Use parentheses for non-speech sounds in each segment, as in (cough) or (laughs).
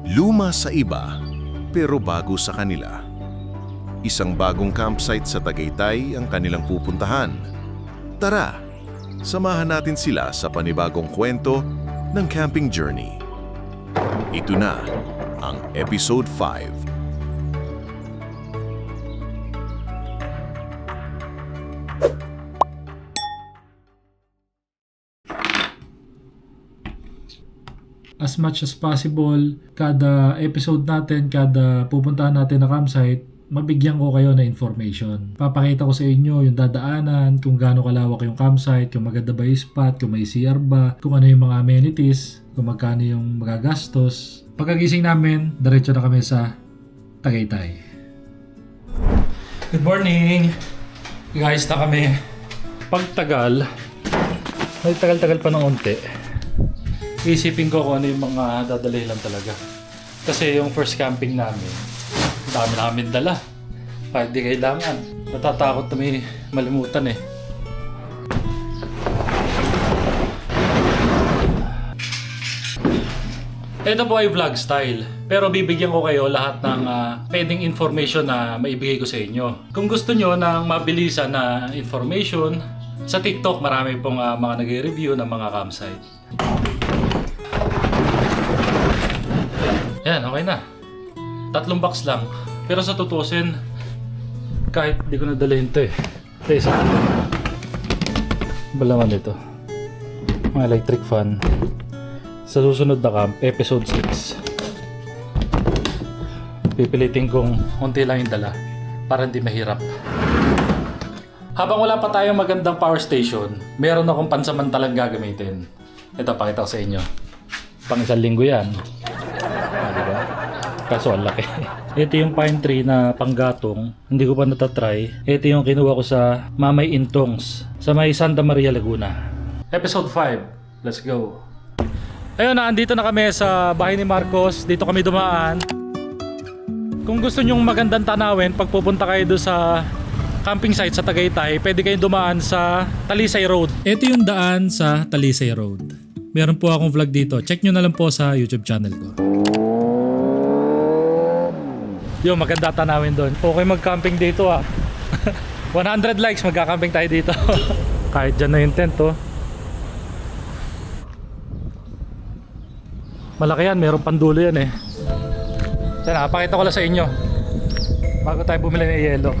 Luma sa iba, pero bago sa kanila. Isang bagong campsite sa Tagaytay ang kanilang pupuntahan. Tara, samahan natin sila sa panibagong kwento ng camping journey. Ito na ang Episode 5. As much as possible, kada episode natin, kada pupuntahan natin na campsite, mabigyan ko kayo na information. Papakita ko sa inyo yung dadaanan, kung gaano kalawak yung campsite, kung maganda ba yung spot, kung may CR ba, kung ano yung mga amenities, kung magkano yung magagastos. Pagkagising namin, diretso na kami sa Tagaytay. Good morning! Guys, na kami. Pagtagal, may tagal-tagal pa ng onte isipin ko kung ano yung mga dadalhin lang talaga. Kasi yung first camping namin, dami namin dala. Kahit di kailangan. Natatakot na may malimutan eh. Ito po ay vlog style. Pero bibigyan ko kayo lahat ng ah, pwedeng information na maibigay ko sa inyo. Kung gusto nyo ng mabilisan na information, sa TikTok marami pong ah, mga nag-review ng mga campsite. Yan, okay na. Tatlong box lang. Pero sa tutusin, kahit di ko nadalhin to eh. Ito isa. Balaman dito. Mga electric fan. Sa susunod na camp, episode 6. Pipilitin kong unti lang yung dala para hindi mahirap. Habang wala pa tayong magandang power station, meron akong pansamantalang gagamitin. Ito, pakita ko sa inyo. Pang isang linggo yan. Kaso ang laki. (laughs) Ito yung pine tree na panggatong. Hindi ko pa natatry. Ito yung kinuha ko sa Mamay Intongs sa may Santa Maria Laguna. Episode 5. Let's go. Ayun na, andito na kami sa bahay ni Marcos. Dito kami dumaan. Kung gusto nyong magandang tanawin pag pupunta kayo doon sa camping site sa Tagaytay, pwede kayong dumaan sa Talisay Road. Ito yung daan sa Talisay Road. Meron po akong vlog dito. Check nyo na lang po sa YouTube channel ko. Yung maganda tanawin doon. Okay mag-camping dito ah. (laughs) 100 likes magka-camping tayo dito. (laughs) Kahit dyan na yung tent oh. Malaki yan, meron pandulo yan eh. Sana, pakita ko lang sa inyo. Bago tayo bumili ng yelo.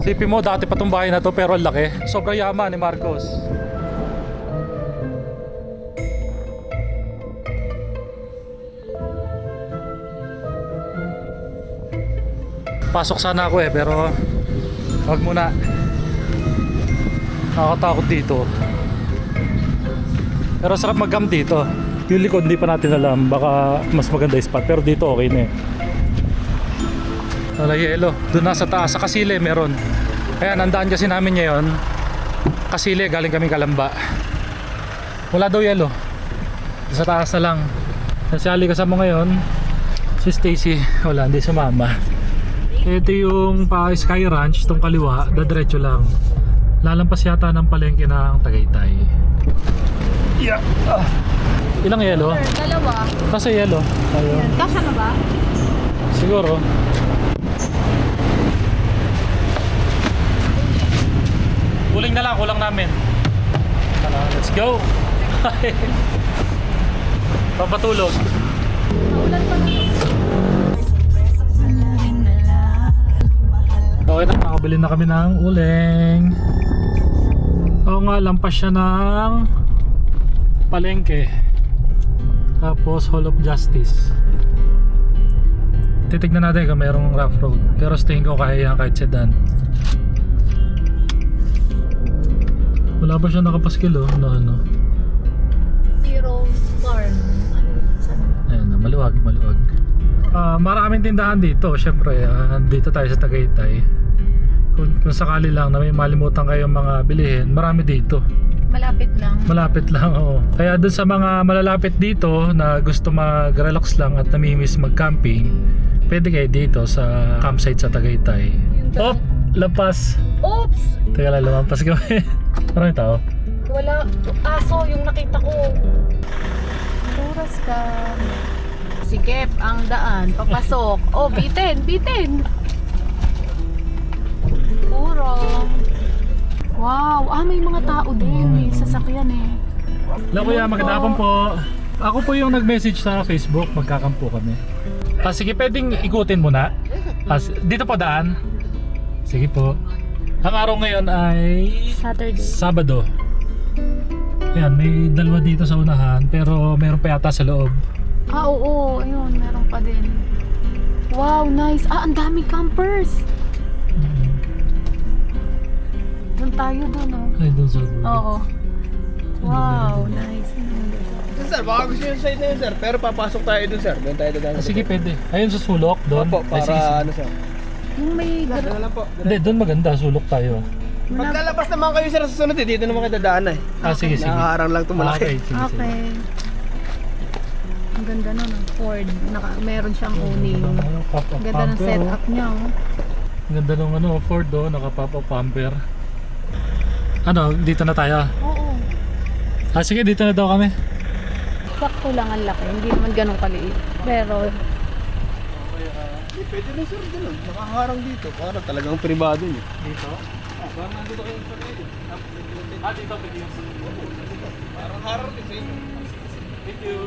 Sipin mo, dati pa tong bahay na to pero ang laki. Sobrang yaman ni Marcos. Pasok sana ako eh pero wag muna. Nakakatakot dito. Pero sarap mag-camp dito. Yung likod hindi pa natin alam. Baka mas maganda yung spot. Pero dito okay na eh. Wala yelo. Doon na sa taas. Sa Kasile meron. Kaya nandaan kasi namin ngayon. Kasile galing kami Kalamba. Wala daw yelo. Sa taas na lang. Si Ali kasama ngayon. Si Stacy. Wala, hindi sumama. Ito yung pa Sky Ranch. Itong kaliwa. Dadiretso lang. Lalampas yata ng palengke ng Tagaytay. Yeah. Ah. Ilang yelo? Dalawa. Kasi yelo. Tayo. Kasha na ba? Siguro. Kuling na lang, kulang namin. Tara, let's go. (laughs) Papatulog. Naulan pa Okay na, nakabili na kami ng uling. Oo nga, lampas siya ng palengke. Tapos Hall of Justice. Titignan natin kung mayroong rough road. Pero sa tingin ko kaya yan kahit sedan. Wala pa siya nakapaskil oh. Ano, ano. Zero farm. Ano? Ayan, na, maluwag, maluwag. Ah, maraming tindahan dito. Siyempre, ah, dito tayo sa Tagaytay. Kung, kung sakali lang na may malimutan kayong mga bilihin, marami dito. Malapit lang. Malapit lang, oo. Kaya dun sa mga malalapit dito na gusto mag-relax lang at namimiss mag-camping, pwede kayo dito sa campsite sa Tagaytay. Op! Lampas! Oops! Teka lang, lumampas kami. (laughs) Maraming tao. Wala. Aso yung nakita ko. Toras ka. Sikip ang daan, papasok. Oh, bitin, bitin. Purong. Wow, ah may mga tao din, may sasakyan eh. Hello kuya, magandang po. Ako po yung nag-message sa Facebook, magkakampo kami. Ah, sige, pwedeng ikutin mo na. Ah, s- dito po daan. Sige po. Ang araw ngayon ay Saturday. Sabado. Ayan, may dalawa dito sa unahan, pero meron pa yata sa loob. Ah, oo, ayun, meron pa din. Wow, nice. Ah, ang daming campers. Tayo doon, oh. Ay, doon sa dulo. Oo. Wow, nice. Sir, baka gusto nyo sa side na yun, sir. Pero papasok tayo dun, sir. Doon tayo doon. Ah, sige, pwede. Ayun sa sulok, doon. Opo, Ay, para sige, sige. ano, sir. Yung may gar- ano lang po. Hindi, doon maganda, sulok tayo. Paglalabas naman kayo, sir, sa susunod eh. Dito naman kayo dadaan eh. Ah, sige, sige. Nakaharang lang ito Ah, malaki. okay, sige, sige. Okay. Ang ganda nun, oh. Ford. Naka, meron siyang owning. Ano, pop-up Ang ganda ng bumper, setup niya, oh. oh. Ang ganda ng ano, Ford up bumper. Ano, dito na tayo. Oo. Ah, sige, dito na daw kami. Sakto lang ang laki. Hindi naman ganun kaliit. Pero, Eh, Pwede na, sir. Ganun. Nakaharang dito. Para talagang privado nyo. Dito? Ah, parang nandito kayo sa kayo. Ah, dito pwede yung Parang harang din sa inyo. Thank you.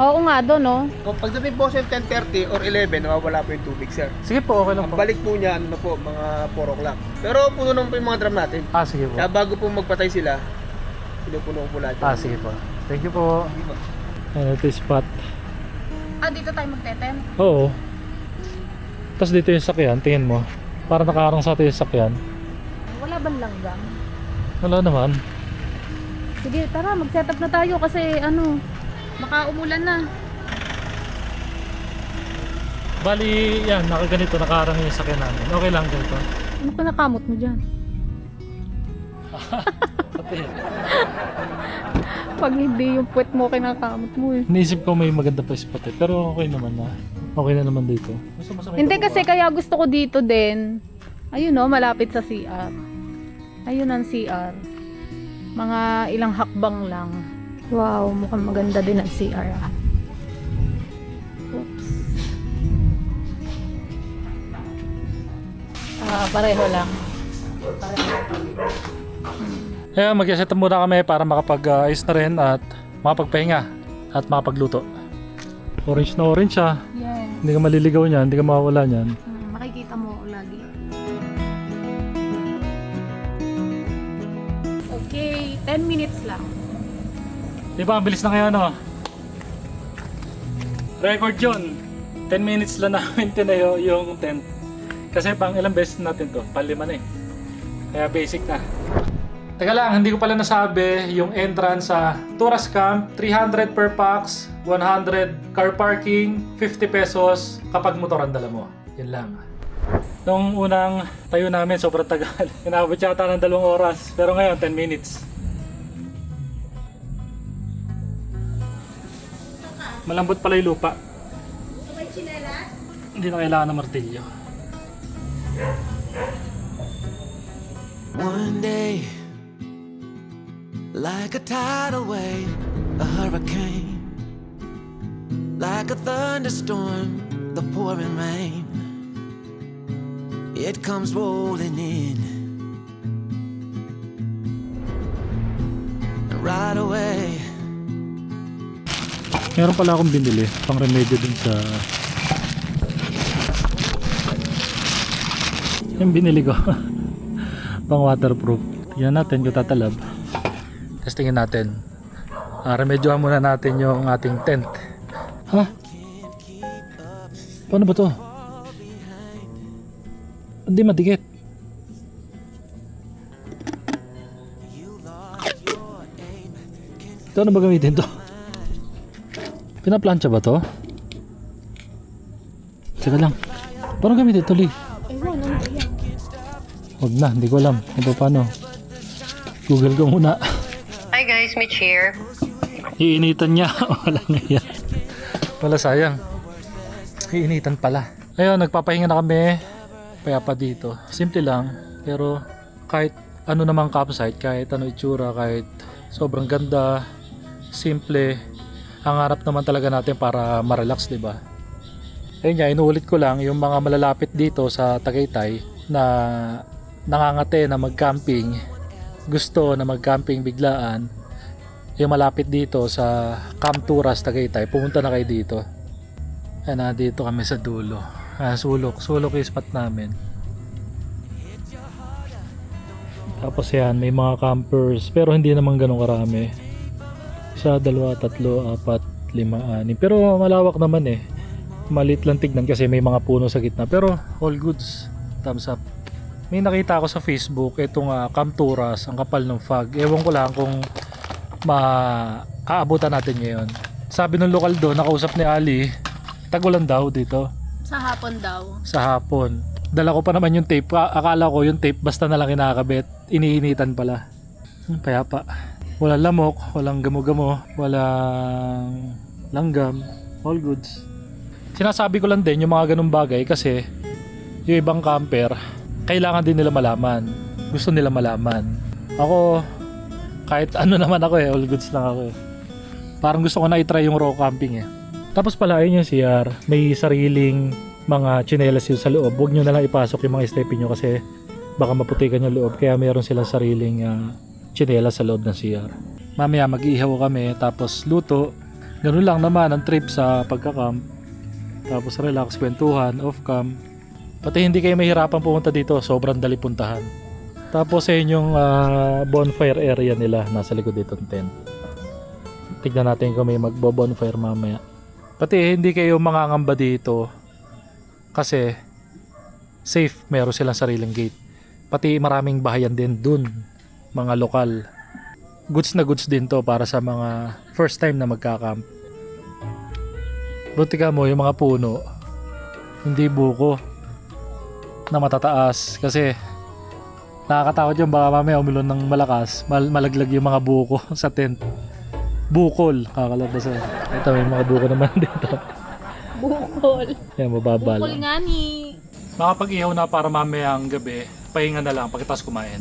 Oo nga doon, no? Kung pagdating po sa 10.30 or 11, nawawala po yung tubig, sir. Sige po, okay lang Ang po. balik po niya, ano na po, mga 4 o'clock. Pero puno naman po yung mga drum natin. Ah, sige po. Kaya bago po magpatay sila, pinupuno ko po lahat. Ah, sige po. Thank you po. Ayan, ito yung spot. Ah, dito tayo magteten? Oo. Tapos dito yung sakyan, tingin mo. Para nakaharang sa atin yung sakyan. Wala bang langgam? Wala naman. Sige, tara, mag-set up na tayo kasi ano, baka umulan na. Bali, yan, nakaganito, nakaharang yung sakyan namin. Okay lang ganito. Ano ka nakamot mo dyan? (laughs) Pag hindi yung puwet mo kinakamot mo eh. Iniisip ko may maganda pa spot eh. Pero okay naman na. Okay na naman dito. Gusto mo sa may Hindi kabuga? kasi kaya gusto ko dito din. Ayun no, malapit sa CR. Ayun ang CR. Mga ilang hakbang lang. Wow, mukhang maganda din ang CR ah. Oops. Ah, pareho lang. Kaya mag-set up muna kami para makapag-ayos na rin at makapagpahinga at makapagluto. Orange na orange siya. Yes. Hindi ka maliligaw niyan, hindi ka mawawala niyan. Hmm, makikita mo lagi. Okay, 10 minutes lang. Di ba, ang bilis na ngayon, no? Record yun. 10 minutes lang namin (laughs) tinayo yung tent. Kasi pang ilang beses natin to, palima na eh. Kaya basic na. Teka lang, hindi ko pala nasabi yung entrance sa Turas Camp, 300 per pax, 100 car parking, 50 pesos kapag motor ang dala mo. Yun lang. Nung unang tayo namin, sobrang tagal. (laughs) Inabot yata ng dalawang oras. Pero ngayon, 10 minutes. Malambot pala yung lupa. Hindi na kailangan ng martilyo. One day, like a tidal wave, a hurricane, like a thunderstorm, the pouring rain, it comes rolling in. And right away, Meron pala akong binili, pang remedyo dun sa... Yung binili ko. (laughs) pang waterproof. Tingnan natin kung tatalab. Tapos tingin natin. Ah, remedyohan muna natin yung ating tent. Ha? Paano ba to? Hindi madikit. Ito ano ba gamitin to? (laughs) Pinaplansya ba to? Teka lang. Paano gamitin ito, Lee? Huwag na, hindi ko alam kung paano. Google ko muna. Hi guys, Mitch here. Iinitan niya. (laughs) Wala nga yan. Wala sayang. Iinitan pala. Ayun, nagpapahinga na kami. Payapa dito. Simple lang. Pero kahit ano namang campsite, kahit ano itsura, kahit sobrang ganda, simple, Ang harap naman talaga natin para ma-relax, di ba? Ayun nga, inuulit ko lang yung mga malalapit dito sa Tagaytay na nangangate na mag-camping, gusto na mag-camping biglaan, yung malapit dito sa Camp Turas Tagaytay, pumunta na kayo dito. Ayan na, dito kami sa dulo. Ah, sulok, sulok yung spot namin. Tapos yan, may mga campers, pero hindi naman ganun karami. Isa, dalawa, tatlo, apat, lima, anim. Pero malawak naman eh. Malit lang tignan kasi may mga puno sa gitna. Pero all goods. Thumbs up. May nakita ako sa Facebook, itong uh, Camturas, ang kapal ng fog. Ewan ko lang kung maaabutan natin ngayon. Sabi ng lokal doon, nakausap ni Ali, tagulan daw dito Sa hapon daw. sa hapon. Dala ko pa naman yung tape. Akala ko yung tape basta na lang kinakabit. Iniinitan pala. Payapa. Walang lamok, walang gamo-gamo, walang langgam, all goods. Sinasabi ko lang din yung mga ganung bagay kasi yung ibang camper, kailangan din nila malaman. Gusto nila malaman. Ako, kahit ano naman ako eh, all goods lang ako eh. Parang gusto ko na itry yung raw camping eh. Tapos pala ayun yung CR, may sariling mga chinelas yun sa loob. Huwag nyo na lang ipasok yung mga stepin nyo kasi baka maputikan yung loob. Kaya meron silang sariling uh, chinelas sa loob ng CR. Mamaya mag-iihaw kami tapos luto. Ganun lang naman ang trip sa pagka-camp. Tapos relax, kwentuhan, off-cam. Pati hindi kayo mahirapan pumunta dito, sobrang dali puntahan. Tapos sa inyong ah, bonfire area nila, nasa likod dito ng tent. Tignan natin kung may magbo-bonfire mamaya. Pati hindi kayo mangangamba dito kasi safe, meron silang sariling gate. Pati maraming bahayan din dun, mga lokal. Goods na goods din to para sa mga first time na magka-camp. Buti ka mo, yung mga puno, hindi buko na matataas kasi nakakatakot yung baka mamaya umilon ng malakas mal- malaglag yung mga buko (laughs) sa tent bukol kakalabas eh. ito may mga buko naman (laughs) dito Bukol. Ayan, mababa Bukol nga ni. Makapag-ihaw na para mamayang gabi, pahinga na lang pagkatapos kumain.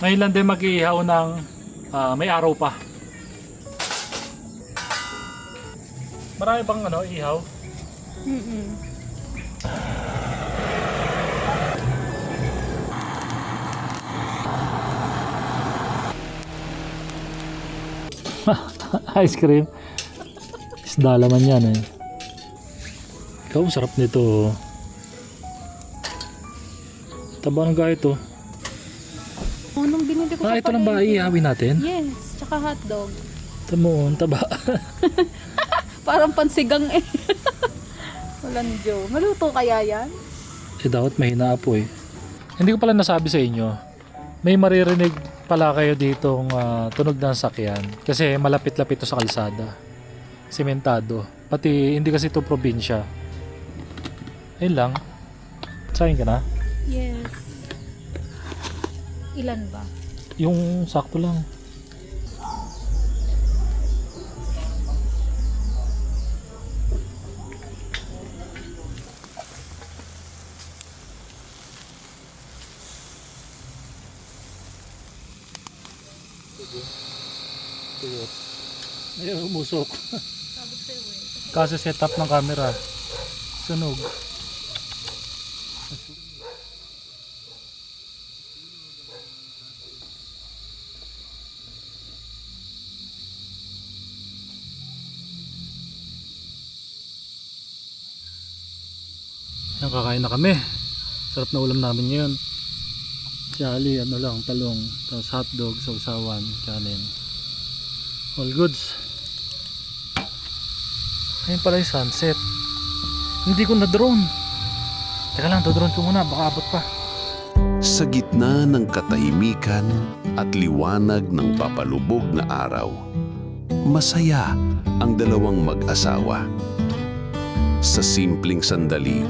Ngayon lang din mag-ihaw ng ah, may araw pa. Marami bang ano, ihaw? Mm-mm. (laughs) Ice cream. Isda laman yan eh. Ikaw, ang sarap nito. Taba ng gaya ito. Oh, nung binili ko Ah, ito lang ba iihawin natin? Yes, tsaka hotdog. Tamo, ang taba. (laughs) Parang pansigang eh. (laughs) Walang Joe. Maluto kaya yan? eh dapat mahina po eh. Hindi ko pala nasabi sa inyo. May maririnig pala kayo ditong ah, tunog ng sakyan. Kasi malapit-lapit to sa kalsada. Sementado. Pati hindi kasi ito probinsya. Ayun lang. Sayin ka na? Yes. Ilan ba? Yung sakto lang. Ayun, umusok. Kasi setup ng camera. Sunog. Nakakain na kami. Sarap na ulam namin ngayon. Jolly, ano lang, talong, tapos hotdog, sausawan, kanin. All goods. Ayun pala yung sunset. Hindi ko na-drone. Teka lang, do-drone ko muna, baka abot pa. Sa gitna ng katahimikan at liwanag ng papalubog na araw, masaya ang dalawang mag-asawa. Sa simpleng sandali,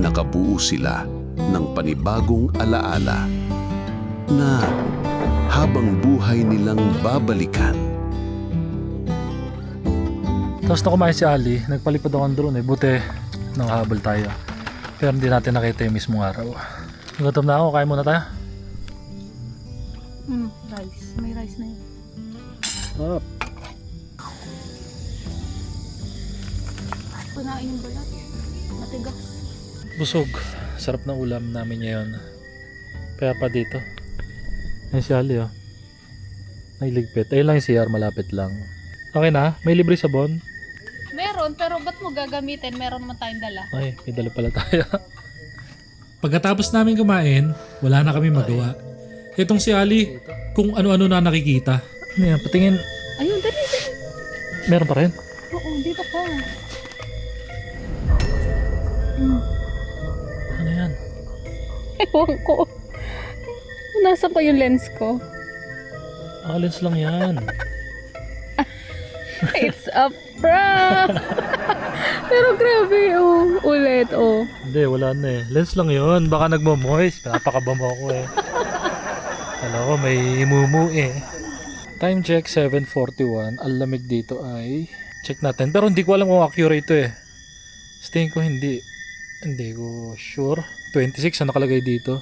nakabuo sila ng panibagong alaala na habang buhay nilang babalikan. Tapos na kumain si Ali, nagpalipad ako ng drone eh. Buti, nang habol tayo. Pero hindi natin nakita yung mismong araw. Gutom na ako, kain muna tayo. Mm, rice. May rice na yun. Up. kinain yung balat. Matigas. Busog. Sarap ng ulam namin ngayon. Kaya pa dito. Ay si Ali oh. Nailigpit. Ayun lang yung CR malapit lang. Okay na? May libre sabon? Meron, pero ba't mo gagamitin? Meron man tayong dala. Ay, may dala pala tayo. (laughs) Pagkatapos namin kumain, wala na kami magawa. Itong si Ali, kung ano-ano na nakikita. Ano yan? Patingin. Ayun, dali, dali. Meron pa rin? Oo, dito ka. Ano yan? Ewan ko. Nasa pa yung lens ko? Ah, lens lang yan. (laughs) It's a prank! (laughs) pero grabe, oh. Ulit, oh. Hindi, wala na eh. Lens lang yun. Baka nagmo-moist. Napakabamo ako eh. Alam ko, may imumu eh. Time check, 7.41. Ang lamig dito ay... Check natin. Pero hindi ko alam kung accurate ito eh. Sa tingin ko hindi. Hindi ko sure. 26 ang nakalagay dito.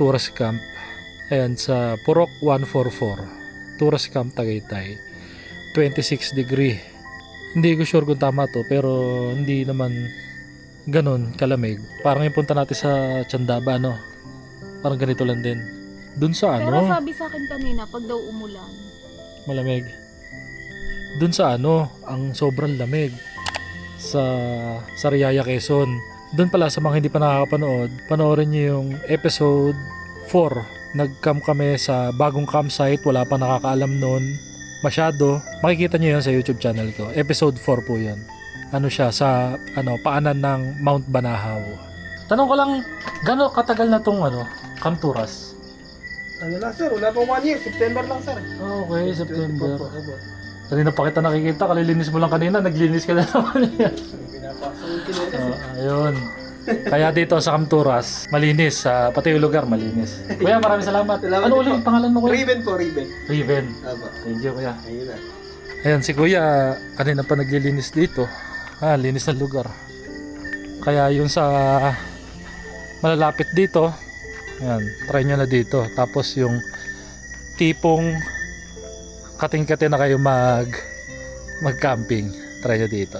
Tourist Camp. Ayan, sa Purok 144. Tourist Camp Tagaytay. 26 degree. Hindi ko sure kung tama to pero hindi naman ganun kalamig. Parang yung punta natin sa Chandaba no. Parang ganito lang din. Dun sa Pero ano, sabi sa akin kanina, pag daw umulan, malamig. Dun sa ano, ang sobrang lamig sa Sariaya Quezon. Doon pala sa mga hindi pa nakakapanood, panoorin niyo yung episode 4. Nag-camp kami sa bagong campsite, wala pa nakakaalam noon. Masyado. Makikita niyo yan sa YouTube channel ko. Episode 4 po yun. Ano siya, sa ano, paanan ng Mount Banahaw. Tanong ko lang, gano'n katagal na tong ano, Camp Turas? Ano lang sir, wala pang one year. September lang sir. Okay, September. Opo, opo. Kanina pa kita nakikita, kalilinis mo lang kanina, naglinis ka na naman (laughs) yan. Oh, ayun. Kaya dito sa Kamturas, malinis. sa pati yung lugar, malinis. Kuya, maraming salamat. (laughs) Salamat ano ulit pangalan mo, Kuya? Riven po, Riven. Riven. Aba, Thank you, Kuya. ayun na. Ayan, si Kuya, kanina pa naglilinis dito. Ah, linis ng lugar. Kaya yung sa malalapit dito, ayan, try nyo na dito. Tapos yung tipong kating-kati na kayo mag mag-camping, try nyo dito.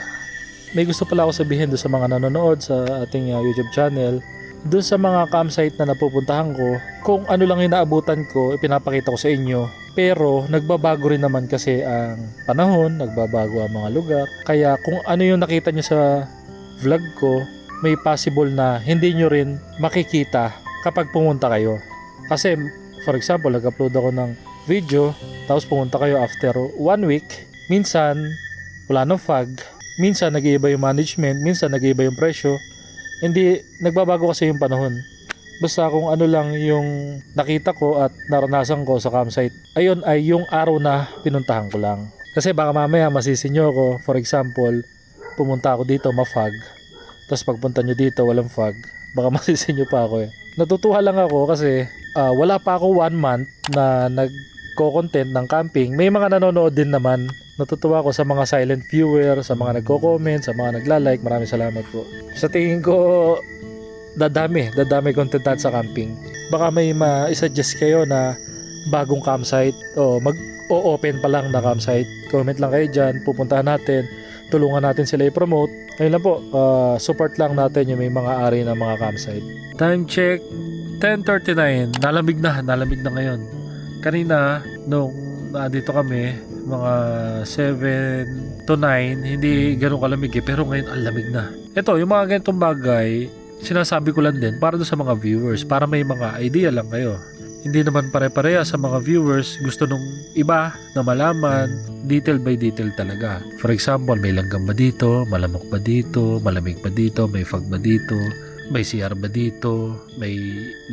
May gusto pala ako sabihin doon sa mga nanonood sa ating uh, YouTube channel. Doon sa mga campsite na napupuntahan ko, kung ano lang yung naabutan ko, ipinapakita ko sa inyo. Pero nagbabago rin naman kasi ang panahon, nagbabago ang mga lugar. Kaya kung ano yung nakita nyo sa vlog ko, may possible na hindi nyo rin makikita kapag pumunta kayo. Kasi for example, nag-upload ako ng video, tapos pumunta kayo after one week, minsan wala nang fog, minsan nag-iiba yung management, minsan nag-iiba yung presyo, hindi, nagbabago kasi yung panahon. Basta kung ano lang yung nakita ko at naranasan ko sa campsite, ayun ay yung araw na pinuntahan ko lang. Kasi baka mamaya masisinyo ako, for example, pumunta ako dito, ma-fog, tapos pagpunta nyo dito, walang fog, baka masisinyo pa ako eh. Natutuwa lang ako kasi ah, wala pa ako one month na nagko-content ng camping. May mga nanonood din naman. Natutuwa ako sa mga silent viewer, sa mga nagko-comment, sa mga nagla-like. Maraming salamat po. Sa tingin ko, dadami, dadami content natin sa camping. Baka may ma-suggest kayo na bagong campsite o mag o-open pa lang na campsite. Comment lang kayo dyan, pupuntahan natin, tulungan natin sila i-promote. Ayun lang po, ah, support lang natin yung may mga ari ng mga campsite. Time check, 10.39. Nalamig na, nalamig na ngayon. Kanina, nung dito kami, mga 7 to 9, hindi ganun kalamig eh, pero ngayon ang lamig na. Ito, yung mga ganitong bagay, sinasabi ko lang din para doon sa mga viewers, para may mga idea lang kayo. Hindi naman pare-pareha sa mga viewers, gusto nung iba na malaman, detail by detail talaga. For example, may langgam ba dito, malamok ba dito, malamig ba dito, may fog ba dito, may CR ba dito, may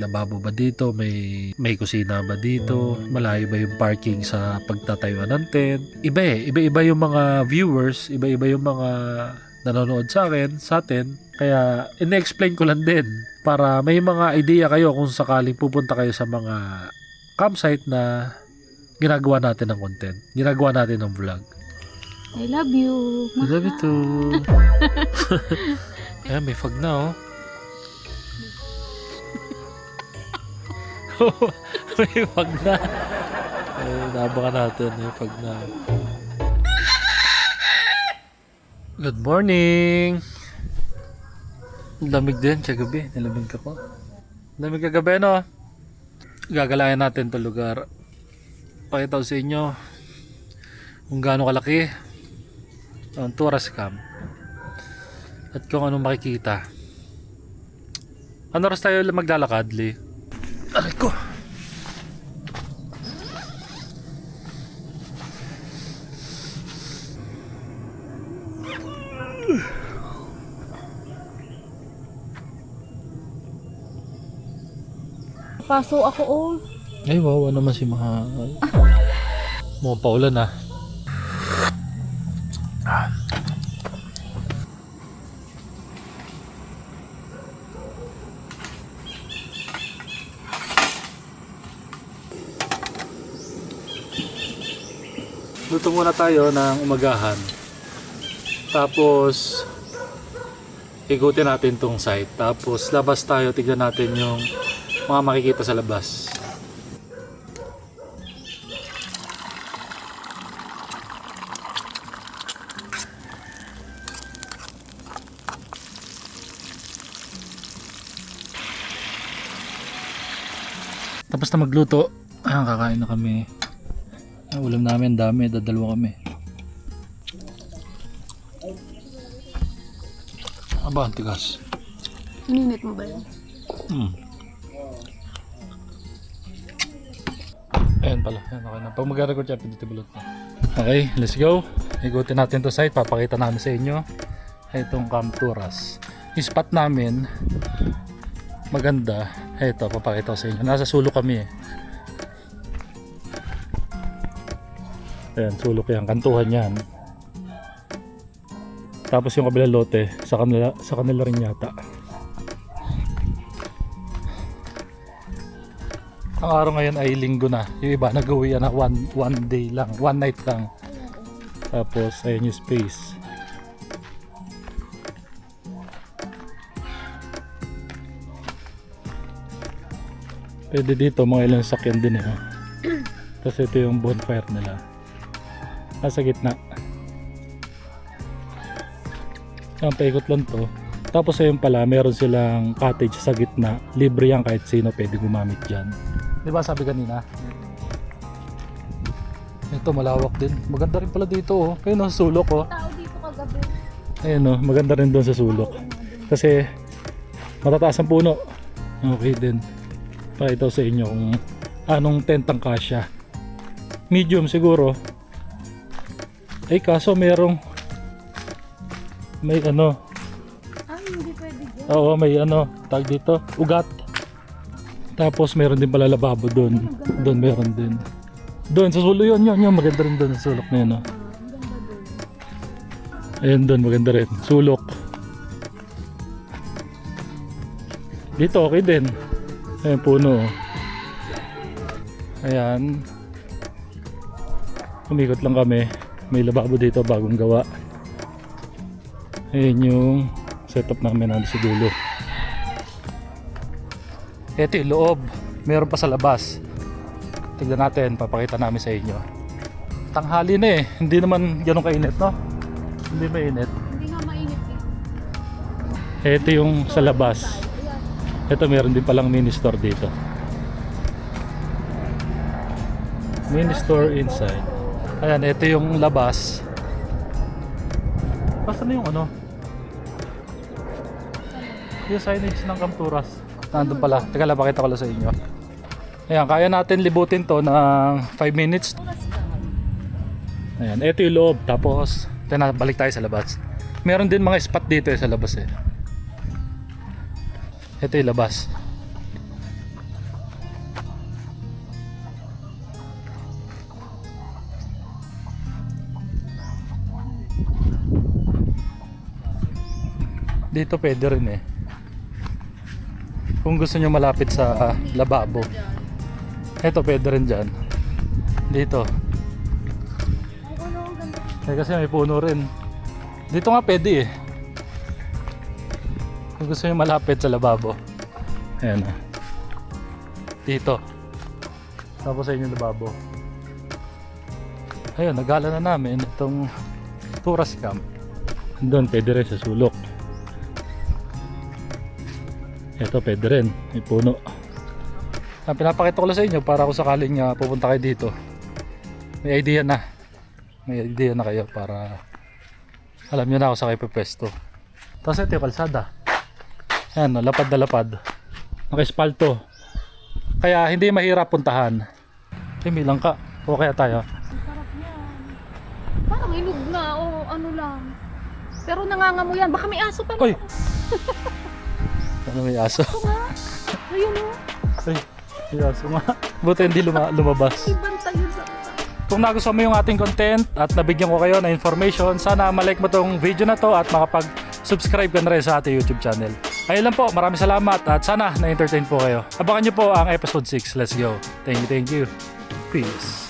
lababo ba dito, may may kusina ba dito, malayo ba yung parking sa pagtatayuan ng tent. Iba eh, iba-iba yung mga viewers, iba-iba yung mga nanonood sa akin, sa atin. Kaya ine-explain ko lang din para may mga idea kayo kung sakaling pupunta kayo sa mga campsite na ginagawa natin ng content. Ginagawa natin ng vlog. I love you. I love you too. (laughs) (laughs) Ayan, may fog na oh. (laughs) may fog na. Ay, naabangan natin. May fog na. Good morning! Lamig din kagabi. Nilamig ka po. Lamig kagabi no? Gagalayan natin to lugar. Pakita ko sa inyo kung gaano kalaki ang tourist camp at kung anong makikita. Ano oras tayo maglalakad, Lee? Aray ko! Paso ako oh. Ay, wawa naman si Mahal. (laughs) Mukhang paulan ah. Luto muna tayo ng umagahan. Tapos, igutin natin tong site. Tapos, labas tayo, tignan natin yung mga makikita sa labas. Tapos na magluto, ah, kakain na kami. Ang ulam namin dami, dadalawa kami. Aba, ang tigas. Ininit mo ba yun? Hmm. Ayan pala, ayan okay na. Pag mag-record siya, pindito bulot na. Okay, let's go. Igutin natin to site, papakita namin sa inyo. Itong Camp Turas. Yung spot namin, maganda. Ito, papakita ko sa inyo. Nasa sulok kami eh. Ayan, sulok yan. Kantuhan yan. Tapos yung kabilang lote, sa kanila, sa kanila rin yata. Ang araw ngayon ay linggo na. Yung iba nag-uwi na one, one day lang, one night lang. Tapos ayun yung space. Pwede dito mga ilang sakyan din eh. Tapos ito yung bonfire nila. Nasa gitna. Ang paikot lang to. Tapos ayun pala, meron silang cottage sa gitna. Libre yan kahit sino pwede gumamit dyan. Di ba sabi kanina? Ito malawak din. Maganda rin pala dito oh. Ayun oh, sulok oh. Tao dito kagabi. Ayun oh, maganda rin doon sa sulok. Kasi matataas ang puno. Okay din. Pakita ko sa inyo kung anong tent ang kasya. Medium siguro. Ay kaso merong may ano, Ay, hindi pwede dyan. Oo, may ano, tag dito, ugat. Tapos meron din pala lababo doon. Doon meron din. Doon, sa sulo yun, yun, yun. Maganda rin doon sa sulok na yun. Oh. Ayun doon, maganda rin. Sulok. Dito, okay din. Ayun, puno. oh. Ayan. Umikot lang kami. May lababo dito, bagong gawa. Ayun yung setup namin nandun sa dulo. Ito yung loob. Meron pa sa labas. Tignan natin, papakita namin sa inyo. Tanghali na eh. Hindi naman ganun kainit, no? Hindi mainit. Hindi nga mainit eh. Ito yung sa labas. Ito meron din palang mini store dito. Mini store inside. Ayan, ito yung labas. Basta na yung ano? Yung signage ng Camturas. Nandun pala. Teka lang, pakita ko lang sa inyo. Ayan, kaya natin libutin to ng 5 minutes. Ayan, ito yung loob. Tapos, tena, balik tayo sa labas. Meron din mga spot dito eh, sa labas eh. Ito yung labas. Dito pwede rin eh. Kung gusto nyo malapit sa ah, lababo. Ito pwede rin dyan. Dito. Eh, kasi may puno rin. Dito nga pwede eh. Kung gusto nyo malapit sa lababo. Ayan ah. Dito. Tapos sa inyo lababo. Ayun, nagala na namin itong tourist camp. Doon, pwede rin sa sulok. Ito, pwede rin. May puno. Ang pinapakita ko lang sa inyo para kung sakaling ah, pupunta kayo dito. May idea na. May idea na kayo para alam nyo na ako sa kayo pwesto. Tapos ito yung kalsada. Ayan, no, lapad na lapad. Naka-espalto. Kaya hindi mahirap puntahan. Eh, may langka. O kaya tayo. Sarap yan. Parang ilog na o ano lang. Pero nangangamo yan. Baka may aso pa. Oy! (laughs) Ano may aso? Ayun o. Ay, may aso nga. Buti hindi luma- lumabas. Ibanta yun sa Kung nagustuhan mo yung ating content at nabigyan ko kayo ng information, sana malike mo tong video na to at makapag-subscribe ka na rin sa ating YouTube channel. Ayun lang po, maraming salamat at sana na-entertain po kayo. Abangan nyo po ang episode 6. Let's go. Thank you, thank you. Peace.